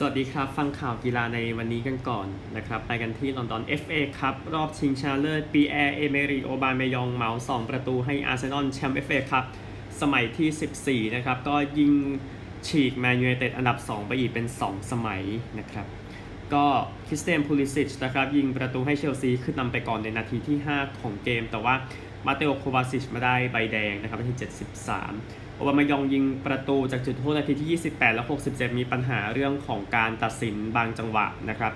สวัสดีครับ ฟังข่าวกีฬาในวันนี้กันก่อนนะครับ ไปกันที่ลอนดอน FA ครับ รอบชิงชนะเลิศปีแอร์เอเมริโอบาเมยองเหมา2 ประตูให้อาร์เซนอลแชมป์ FA ครับ สมัยที่ 14 นะครับ ก็ยิงฉีกแมนยูไนเต็ดอันดับ 2 ไปอีกเป็น 2 สมัยนะครับ ก็คริสเตียนพูลิซิชนะครับ ยิงประตูให้เชลซีขึ้นนำไปก่อนในนาทีที่ 5 ของเกม แต่ว่ามาเตโอโควาซิชมาได้ใบแดงนะครับนาที 73 โอบามายองยิงประตูจากจุดโทษนาทีที่ 28 และ 67 มีปัญหาเรื่องของการตัดสินบางจังหวะนะครับ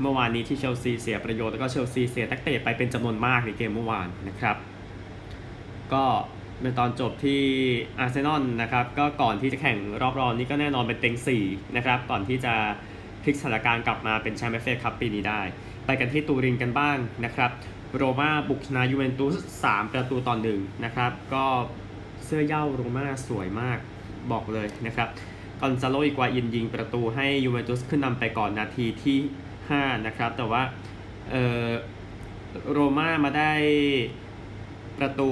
เมื่อวานนี้ที่เชลซีเสียประโยชน์แล้วก็เชลซีเสียนักเตะไปเป็นจำนวนมากในเกมเมื่อวานนะครับ ก็เป็นตอนจบที่อาร์เซนอลนะครับก็ก่อนที่จะแข่งรอบรองนี้ก็แน่นอนเป็นเต็ง4นะครับก่อนที่จะพลิกสถานการณ์กลับมาเป็นแชมป์เอฟเอคัพปีนี้ได้ ไปกันที่ตูรินกันบ้างนะครับ โรม่าบุกชนะยูเวนตุส3ประตูต่อหนึ่งนะครับ ก็ เสื้อเย้าโรม่าสวยมากบอกเลยนะครับกอนซาโลอีกวาอินยิงประตูให้ยูเวนตุสขึ้นนำไปก่อนนาทีที่ 5 นะครับ แต่ว่าโรม่ามาได้ประตู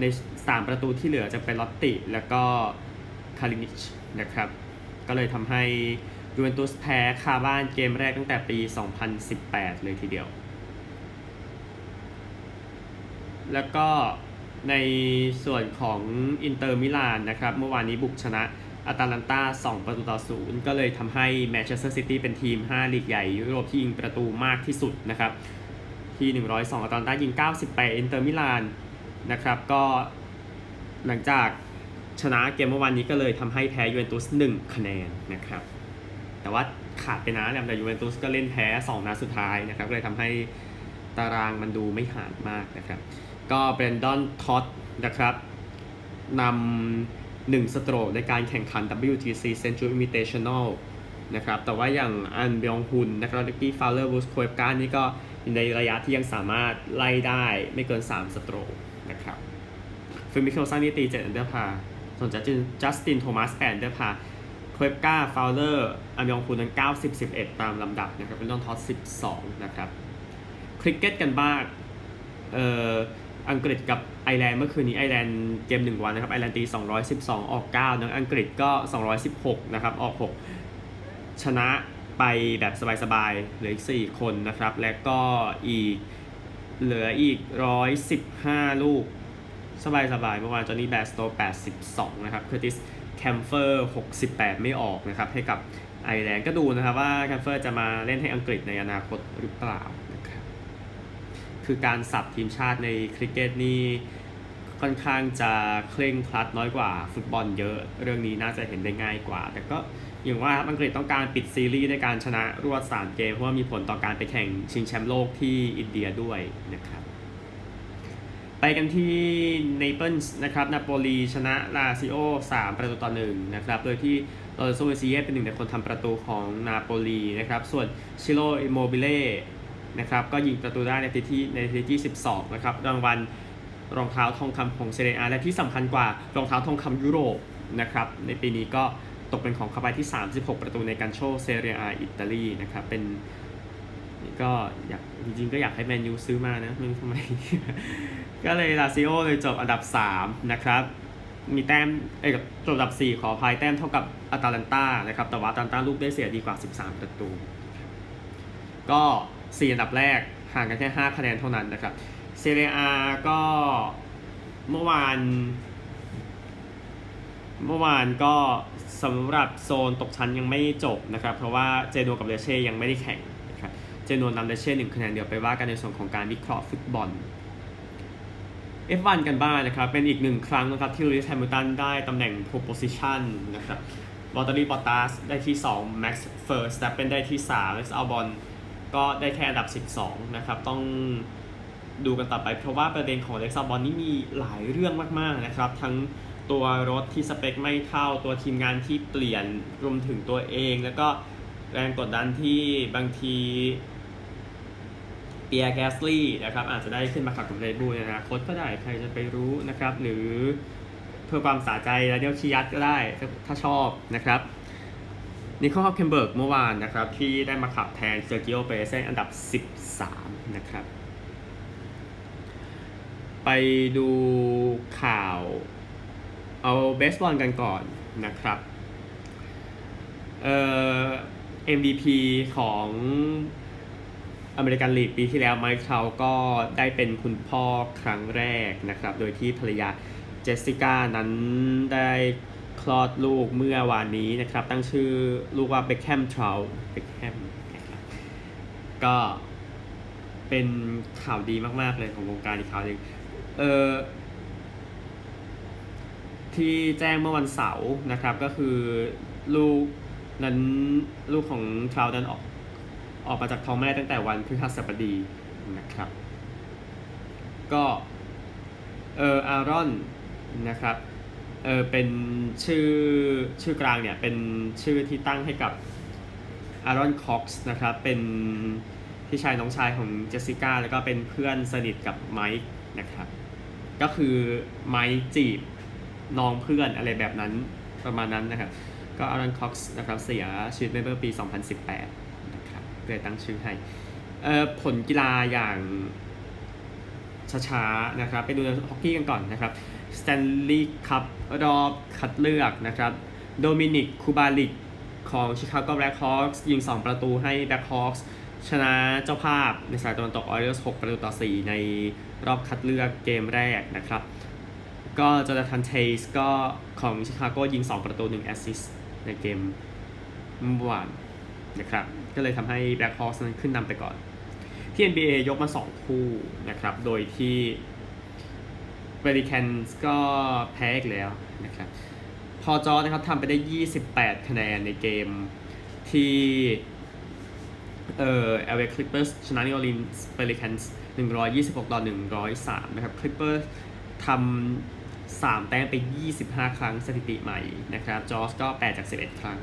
ใน 3 ประตูที่เหลือจะเป็นลอตติ แล้วก็คารินิชนะครับ ก็เลยทำให้ยูเวนตุสแพ้คาบ้านเกมแรกตั้งแต่ปี 2018 เลยทีเดียว แล้วก็ ในส่วนของอินเตอร์มิลานนะครับเมื่อวานนี้บุกชนะอาตาลันตา2 ประตูต่อศูนย์ก็เลยทำให้แมนเชสเตอร์ซิตี้เป็นทีม 5 ลีกใหญ่ยุโรปที่ยิงประตูมากที่สุดนะครับที่ 102อาตาลันตายิง 98 อินเตอร์มิลานนะครับก็หลังจากชนะเกมเมื่อวานนี้ก็เลยทำให้แพ้ยูเวนตุส 1 คะแนนนะครับแต่ว่าขาดไปนะแต่ยูเวนตุสก็เล่นแพ้ 2 นัดสุดท้ายนะครับก็เลยทำให้ ตารางมันดูไม่ห่างมากนะครับ ก็เบรนดอนท็อตนะครับนำหนึ่งสโตรกในการแข่งขัน WTC Central Invitational นะครับ แต่ว่าอย่างอันเบียงฮุนนะครับลิกกี้ฟาวเลอร์บูสโคเอฟการนี่ก็อยู่ในระยะที่ยังสามารถไล่ได้ไม่เกิน 3 สโตรกนะครับฟิมิโคลซันนี่ตี7อันเดอร์พาส่วนจัสตินโทมัส8อันเดอร์พาโคเอฟกาฟาวเลอร์อันเบยองฮุนนั้น 90 11 ตามลำดับนะครับเป็นดอนท็อต12 นะครับ คริกเก็ตกันบ้างเอ่ออังกฤษกับไอร์แลนด์เมื่อคืนนี้ไอร์แลนด์เกม1วันนะครับไอร์แลนด์ตี 212 ออก9นะอังกฤษก็ 216 นะครับ ออก 6 ชนะไปแบบสบายๆเหลืออีก 4 คนนะครับ และก็อีกเหลืออีก 115 ลูก สบายๆเมื่อวานจอนี่แบสโต82 นะครับเคอร์ติสแคมเฟอร์ 68 ไม่ออกนะครับ ให้กับไอร์แลนด์ก็ดูนะครับว่าแคมเฟอร์จะมาเล่นให้อังกฤษในอนาคตหรือเปล่า คือการสับทีมชาติในคริกเก็ตนี่ค่อนข้างจะเคร่งครัดน้อยกว่าฟุตบอลเยอะ เรื่องนี้น่าจะเห็นได้ง่ายกว่า แต่ก็อย่างว่าอังกฤษต้องการปิดซีรีส์ในการชนะรวด 3 เกม เพราะว่ามีผลต่อการไปแข่งชิงแชมป์โลกที่อินเดียด้วยนะครับ ไปกันที่เนเปิลส์นะครับนาโปลีชนะลาซิโอ 3 ประตูต่อ1นะครับ โดยที่โรโซเวซีเย่เป็นหนึ่งในคนทำประตูของนาโปลีนะครับ ส่วนชิโรอิโมบิเล่ นะครับก็ยิงประตูได้ในทีที่ในทีที่ 12 นะครับรางวัลรองเท้าทองคำของเซเรียอาและที่สำคัญกว่ารองเท้าทองคำยุโรปนะครับในปีนี้ก็ตกเป็นของคาบายที่ 36 ประตูในการโชว์เซเรียอาอิตาลีนะครับเป็นก็อยากจริงๆก็อยากให้แมนยูซื้อมานะไม่รู้ทำไม ก็เลยลาซิโอเลยจบอันดับ 3 นะครับ มีแต้มเอ้ยจบอันดับ 4 ขออภัยแต้มเท่ากับอาตาลันตานะครับแต่ว่าอาตาลันตาลูกได้เสียดีกว่า 13 ประตู ก็ 4อันดับแรกห่างกันแค่ 5 คะแนนเท่านั้นนะครับเซเรียอาก็เมื่อวาน เมื่อวานก็สำหรับโซนตกชั้นยังไม่จบนะครับ เพราะว่าเจโนกับเลเช่ยังไม่ได้แข่งนะครับเจโนนำเลเช่หนึ่งคะแนนเดียวไปว่ากันในส่วนของการวิเคราะห์ฟุตบอล F1 กันบ้างนะครับ เป็นอีกหนึ่งครั้งนะครับที่ลิสแฮมิลตันได้ตำแหน่ง pole position นะครับวอเตอรี่บอตตัสได้ที่ 2 Max Verstappen ได้ที่3 Max Albon ก็ได้แค่อันดับ 12 นะครับ ต้องดูกันต่อไปเพราะว่าประเด็นของ Alex Albon นี่มีหลายเรื่องมากๆนะครับ ทั้งตัวรถที่สเปคไม่เท่าตัวทีมงานที่เปลี่ยนรวมถึงตัวเอง แล้วก็แรงกดดันที่บางทีเปียร์แกสลี่นะครับอาจจะได้ขึ้นมาขับกับเรดบูลในอนาคตก็ได้ใครจะไปรู้นะครับ หรือเพื่อความสาใจแล้วเดียวชิยัตก็ได้ถ้าชอบนะครับ นิโคลเคมเบิร์กเมื่อวานนะครับ ที่ได้มาขับแทนเซอร์กิโอเปเซอันดับ 13 นะครับ ไปดูข่าว เอาเบสบอลกันก่อนนะครับ เอ่อ MVP ของอเมริกันลีกปีที่แล้วไมค์เขาก็ได้เป็นคุณพ่อครั้งแรกนะครับ โดยที่ภรรยาเจสสิก้านั้นได้ คลอดลูกเมื่อวานนี้นะครับ ตั้งชื่อลูกว่าเบคแฮมทราวเบคแฮมนะครับก็เป็นข่าวดีมากๆเลยของวงการอีกข่าวหนึ่งเออที่แจ้งเมื่อวันเสาร์นะครับก็คือลูกนั้นลูกของทราวนั้นออกออกมาจากท้องแม่ตั้งแต่วันพฤหัสบดีนะครับ ก็เอออารอนนะครับ เออเป็นชื่อชื่อกลางเนี่ยเป็นชื่อที่ตั้งให้กับอารอนคอกซ์นะครับเป็นพี่ชายน้องชายของเจสสิก้าแล้วก็เป็นเพื่อนสนิทกับไมค์นะครับก็คือไมค์จีบน้องเพื่อนอะไรแบบนั้นประมาณนั้นนะครับก็อารอนคอกซ์นะครับเสียชีวิตไปเมื่อปี 2018นะครับเลยตั้งชื่อให้เอ่อผลกีฬาอย่างช้าๆนะครับไปดูฮอกกี้กันก่อนนะครับ สแตนลีย์คัพรอบคัดเลือกนะครับโดมินิกคูบาลิกของชิคาโกแบล็คฮอคส์ยิง 2 ประตูให้แบล็คฮอคส์ชนะเจ้าภาพในสายตะวันตกออเรส6ประตูต่อ 4 ในรอบคัดเลือกเกมแรกนะครับ ก็จอร์แดนเทสก็ของชิคาโกยิง 2 ประตู 1 แอสซิสต์ในเกมเมื่อวานนะครับ ก็เลยทำให้แบล็คฮอ k นั้นขึ้นนำไปก่อน ที่ NBA ยกมา 2 คู่นะครับ โดยที่ เ e ริ c a n s ก็แพ้อีกแล้วนะครับ พอจอนะครับทำไปได้ 28 คะแนนในเกมที่เอ่อ LA Clippers ชนะ New Orleans Pelicans 126 ต่อ 103 นะครับ Clippers ทำสามแต้มไป 25 ครั้งสถิติใหม่นะครับจอร์สก็ 8 จาก 11 ครั้ง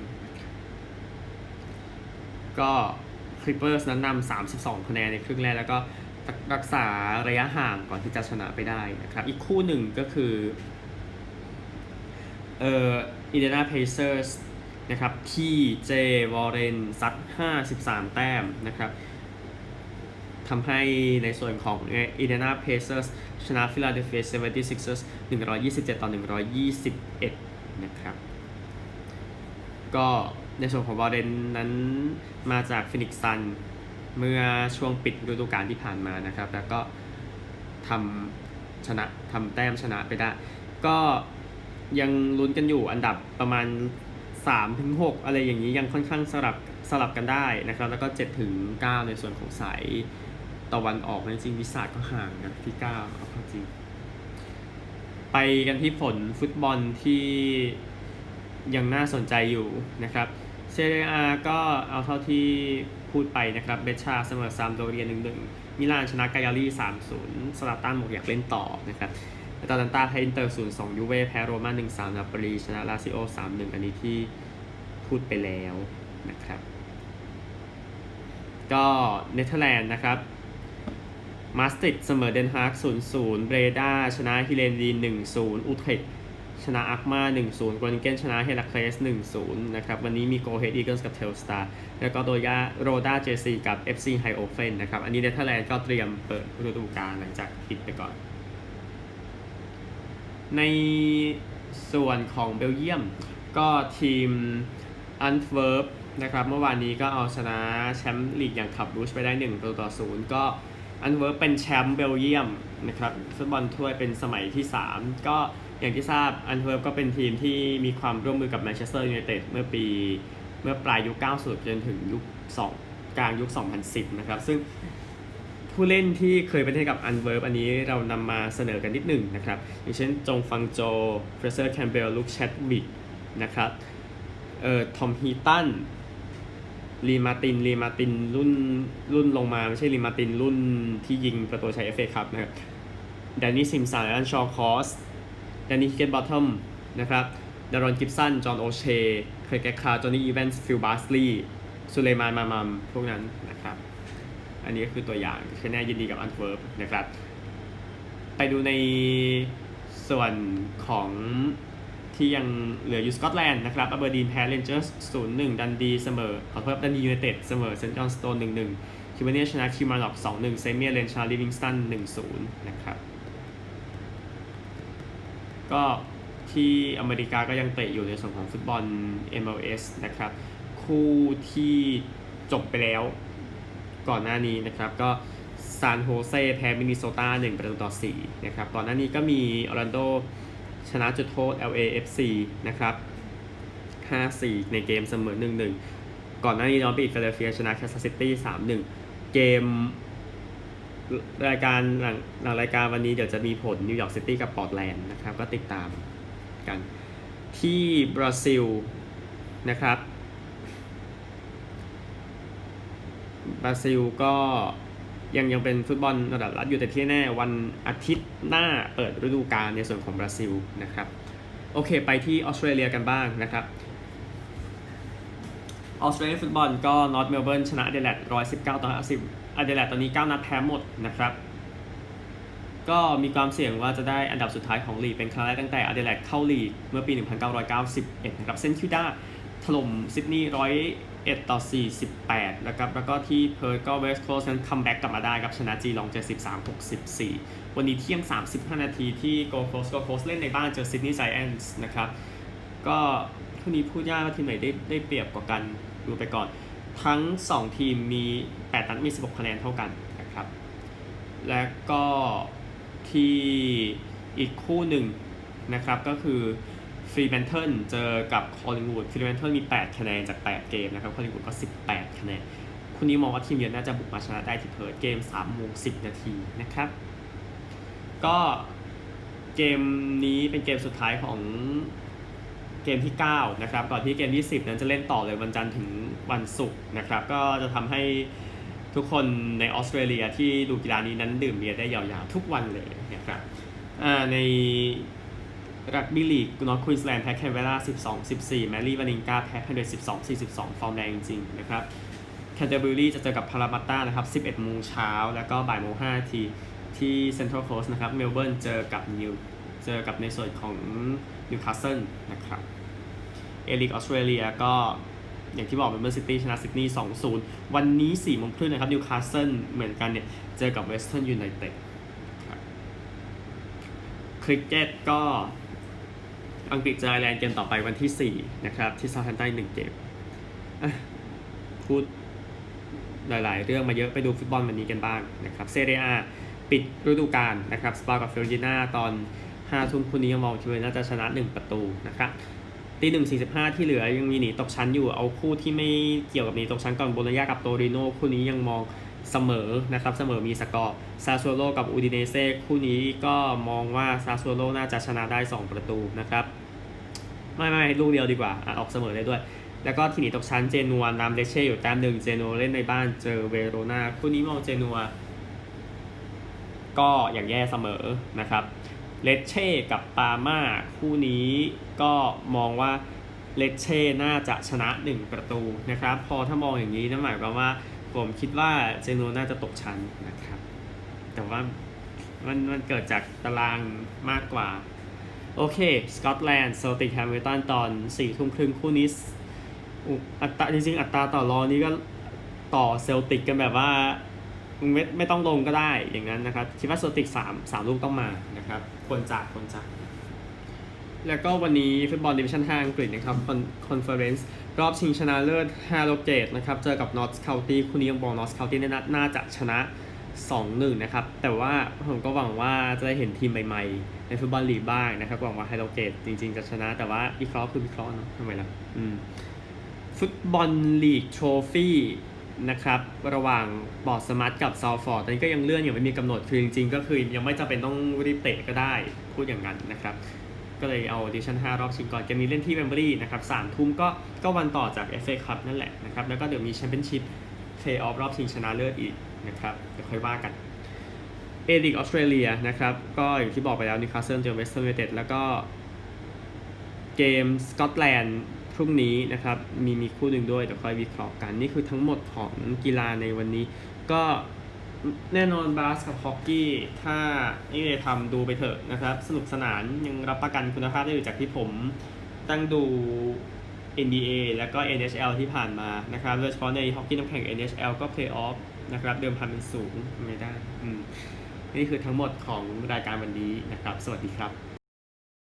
ก็คลิปเปอร์สนั้นนำ32 คะแนนในครึ่งแรกแล้วก็ รักษาระยะห่างก่อนที่จะชนะไปได้นะครับ อีกคู่หนึ่งก็คือเอ่ออินเดียนาเพเซอร์สนะครับที่เจวอร์เรนซัด53 แต้มนะครับทำให้ในส่วนของ Indiana Pacers ชนะ Philadelphia 76ers 127 ต่อ 121 นะครับ ก็ในส่วนของบอลเดนนั้นมาจากฟินิกซ์ซัน เมื่อช่วงปิดฤดูกาลที่ผ่านมานะครับ แล้วก็ทำชนะทำแต้มชนะไปได้ ก็ยังลุ้นกันอยู่อันดับประมาณ 3-6 อะไรอย่างนี้ยังค่อนข้างสลับสลับกันได้นะครับ แล้วก็ 7-9 ในส่วนของสายตะวันออกจริงวิสาก็ห่างนะที่ 9 เอาเข้าจริง ไปกันที่ผลฟุตบอลที่ยังน่าสนใจอยู่นะครับเซเรียก็เอาเท่าที่ พูดไปนะครับเบชาเสมอซามโดเรีย1 1มิลานชนะกายาลี3-0สลาตันบอกอยากเล่นต่อนะครับแอตแลนตาแพ้อินเตอร์0-2ยูเว่แพ้โรม่า1-3นาปรีชนะลาซิโอ3-1อันนี้ที่พูดไปแล้วนะครับก็เนเธอร์แลนด์นะครับมาสติดเสมอเดนฮาร์ก0-0เบรดาชนะฮิเลนดี1-0อุเทรก ชนะอักมา1-0โกลนิเกนชนะเฮลัคเลส1-0นะครับวันนี้มีโกเฮดอีเกิลส์กับเทลสตาร์แล้วก็โดยาโรดาเจซีกับ FC ไฮโอเฟนนะครับอันนี้เนเธอร์แลนด์ก็เตรียมเปิดฤดูกาลหลังจากปิดไปก่อน ในส่วนของเบลเยียม ก็ทีมอันเวิร์ปนะครับเมื่อวานนี้ก็เอาชนะแชมป์ลีกอย่างขับรูชไปได้1ประตูต่อ0ก็อันเวิร์ปเป็นแชมป์เบลเยียมนะครับฟุตบอลถ้วยเป็นสมัยที่ 3 ก็ อย่างที่ทราบอันเวิร์ปก็เป็นทีมที่มีความร่วมมือกับแมนเชสเตอร์ยูไนเต็ดเมื่อปีเมื่อปลายยุค 90 จนถึงยุค 2 กลางยุค 2010 นะครับ ซึ่งผู้เล่นที่เคยไปเล่นกับอันเวิร์ปอันนี้เรานำมาเสนอกันนิดหนึ่งนะครับ อย่างเช่นจงฟังโจเฟรเซอร์แคมเบลลุคแชดวิกนะครับเอ่อทอมฮีตันรีมาตินรีมาตินรุ่นรุ่นลงมา ไม่ใช่รีมาตินรุ่นที่ยิงประตูชัยเอฟเอคัพนะครับแดนนี่ซิมสันและชอคอส แดนนี่ฮิเกตบอททอมนะครับดารอนกิฟสัน จอห์นโอเชเคยแกคาจอห์นนี่อีแวนส์ฟิลบาสลีย์สุเลมานมามัมพวกนั้นนะครับ อันนี้ก็คือตัวอย่างแค่แน่ยินดีกับอันเวิร์ปนะครับ ไปดูในส่วนของที่ยังเหลืออยู่สกอตแลนด์นะครับอเบอร์ดีนแพ้เรนเจอร์ส0-1ดันดีเสมอ ขอโทษดันดียูไนเต็ดเสมอเซนต์จอห์นสโตน1-1คิวเบเนียชนะคิวมาร์ล็อก2-1เซเมียเลนชนะลิวิงสตัน1-0นะครับ ก็ที่อเมริกาก็ยังเตะอยู่ในส่วนของฟุตบอล MLS นะครับ คู่ที่จบไปแล้วก่อนหน้านี้นะครับก็ซานโฮเซแพ้มินนิโซตา1ประตูต่อ4นะครับก่อนหน้านี้ก็มีออร์แลนโดชนะจุดโทษ LAFC นะครับ 5-4 ในเกมเสมอ 1-1 ก่อนหน้านี้น้อร์บีดฟิลาเดลเฟียชนะแคสซัสซิตี้ 3-1 เกม รายการหลังหลังรายการวันนี้เดี๋ยวจะมีผลนิวยอร์กซิตี้กับปอร์ตแลนด์นะครับ ก็ติดตามกัน ที่บราซิลนะครับบราซิลก็ยังยังเป็นฟุตบอลระดับรัฐอยู่แต่ที่แน่วันอาทิตย์หน้าเปิดฤดูกาลในส่วนของบราซิลนะครับ โอเคไปที่ออสเตรเลียกันบ้างนะครับออสเตรเลียฟุตบอลก็นอตเมลเบิร์นชนะเดเลด119 ต่อ 50 อเดเลดตอนนี้ 9 นัดแพ้หมดนะครับ ก็มีความเสี่ยงว่าจะได้อันดับสุดท้ายของลีกเป็นครั้งแรกตั้งแต่อเดเลดเข้าลีกเมื่อปี 1991 นะครับ เซนต์คิวดาถล่มซิดนีย์101ต่อ 48แล้วครับ แล้วก็ที่เพิร์ทก็เวสต์โคสต์นั้นคัมแบ็กกลับมาได้ครับชนะจีลอง 73 64 วันนี้เที่ยง 35 นาทีที่โกโคสโกโคสเล่นในบ้านเจอซิดนีย์ไซแอนส์นะครับ ก็ทุกนี้พูดยากว่าทีมไหนได้ได้เปรียบกว่ากันดูไปก่อน ทั้ง 2 ทีมมี 8 นัดมี 16 คะแนนเท่ากันนะครับ และก็ที่อีกคู่หนึ่งนะครับก็คือฟรีแมนเทิลเจอกับคอลลิงวูดฟรีแมนเทิลมี 8 คะแนนจาก 8 เกมนะครับคอลลิงวูดก็ 18 คะแนนคู่นี้มองว่าทีมเยือนน่าจะบุกมาชนะได้ที่เพิร์ทเกม3โมง10 นาทีนะครับ ก็เกมนี้เป็นเกมสุดท้ายของ เกมที่ 9 นะครับ ก่อนที่เกมที่ 10 นั้นจะเล่นต่อเลยวันจันทร์ถึงวันศุกร์นะครับ ก็จะทำให้ทุกคนในออสเตรเลียที่ดูกีฬานี้นั้นดื่มเบียร์ได้ยาวๆ ทุกวันเลยนะครับในรักบี้ลีกนอร์ทควีนสแลนด์แพ้แคนเบรา12 14 แมรี่วานิงกาแพ้แพนเด12 42 ฟอร์มแดงจริงๆนะครับแคนเทอร์เบอรี่จะเจอกับพารามัตตานะครับ 11โมงเช้าแล้วก็บ่ายโมง5นาทีที่เซ็นทรัลโคสต์นะครับเมลเบิร์นเจอกับนิว เจอกับในส่วนของนิวคาสเซิลนะครับเอลิกออสเตรเลียก็อย่างที่บอกเมลเบิร์ซิตี้ชนะซิดนีย์2-0วันนี้4โมงครึ่งนะครับนิวคาสเซิลเหมือนกันเนี่ย เจอกับเวสเทิร์นยูไนเต็ดคริกเก็ตก็อังกฤษเจอไอร์แลนด์เกมต่อไปวันที่ 4 นะครับ ที่ซา u ์แฮมป์ตัน1เกมพูดหลาย ๆ เรื่องมาเยอะไปดูฟุตบอลวันนี้กันบ้างนะครับเซเรียปิดฤดูกาลนะครับสปากับเฟลจิน่าตอน 5ทุ่มคู่นี้ยังมองคิดว่าน่าจะชนะ 1 ประตูนะครับตีหนึ่งสี่สิบห้าที่เหลือยังมีหนีตกชั้นอยู่เอาคู่ที่ไม่เกี่ยวกับหนีตกชั้นก่อนโบลญากับโตริโนคู่นี้ยังมองเสมอนะครับเสมอมีสกอร์ซา s วโ o กับอูดิเนเซ่คู่นี้ก็มองว่าซา s วโ o น่าจะชนะได้ 2 ประตูนะครับ ไม่ไม่ลูกเดียวดีกว่าอออกเสมอได้ด้วย แล้วก็ทีนี้ตกชั้นเจนัวนำเลเช่อยู่แต้มหนึ่งเจนัวเล่นในบ้านเจอเวโรนาคู่นี้มองเจนัวก็อย่างแย่เสมอนะครับ เลเช่กับปาม่าคู่นี้ก็มองว่าเลเช่น่าจะชนะ 1 ประตูนะครับ พอถ้ามองอย่างนี้นั่นหมายความว่าผมคิดว่าเจนัวน่าจะตกชั้นนะครับ แต่ว่ามันมันเกิดจากตารางมากกว่า โอเค สกอตแลนด์เซลติกแฮมิลตันตอน4ทุ่มครึ่งคู่นี้อุอัตราจริงๆ อัตราต่อรองนี้ก็ต่อเซลติกกันแบบว่า ไม่ไม่ต้องลงก็ได้อย่างนั้นนะครับคิดว่าเซติก3 3ลูกต้องมานะครับควรจากควรจากแล้วก็วันนี้ฟุตบอลดิวิชั่น5อังกฤษนะครับคอนเฟอเรนซ์รอบชิงชนะเลิศ5โลเกตนะครับเจอกับนอร์ทเคาน์ตี้คู่นี้ยังบอกนอร์ทเคาน์ตี้น่าจะชนะ 2-1 นะครับ แต่ว่าผมก็หวังว่าจะได้เห็นทีมใหม่ๆ ในฟุตบอลลีกบ้างนะครับหวังว่าไฮโลเกตจริงๆ จะชนะแต่ว่าวิเคราะห์คือวิเคราะห์เนอะทำไมล่ะอืมฟุตบอลลีกโทรฟี่ นะครับระหว่างบอร์ดสมาร์ทกับซาวฟอร์ดตอนนี้ก็ยังเลื่อนอยังไม่มีกำหนดคือจริงๆ ก็คือยังไม่จำเป็นต้องรีบเตะก็ได้พูดอย่างนั้นนะครับ ก็เลยเอาดิชั่น 5 รอบชิงก่อนเกมนี้เล่นที่เวมเบอรี่นะครับสามทุ่มก็ก็วันต่อจาก FA Cup นั่นแหละนะครับแล้วก็เดี๋ยวมีแชมเปี้ยนชิพเพลย์ออฟรอบชิงชนะเลิศอีกนะครับเดี๋ยวค่อยว่ากันเอลิกออสเตรเลียนะครับก็อย่างที่บอกไปแล้วนิวคาสเซิลเจอเวสต์ยูไนเต็ดแล้วก็เกมสกอตแลนด์ รุ่งนี้นะครับมีมีคู่หนึ่งด้วยเดี๋ยวค่อยวิเคราะห์กันนี่คือทั้งหมดของกีฬาในวันนี้ ก็แน่นอนบาสกับฮอกกี้ ถ้านี่เลยทำดูไปเถอะนะครับ สนุกสนานยังรับประกันคุณภาพได้อยู่จากที่ผมตั้งดู NBA แล้วก็ NHL ที่ผ่านมานะครับโดยเฉพาะในฮอกกี้น้ำแข็ง NHL ก็ Playoff นะครับเดิมพันเป็นสูงไม่ได้อืมนี่คือทั้งหมดของรายการวันนี้นะครับ สวัสดีครับ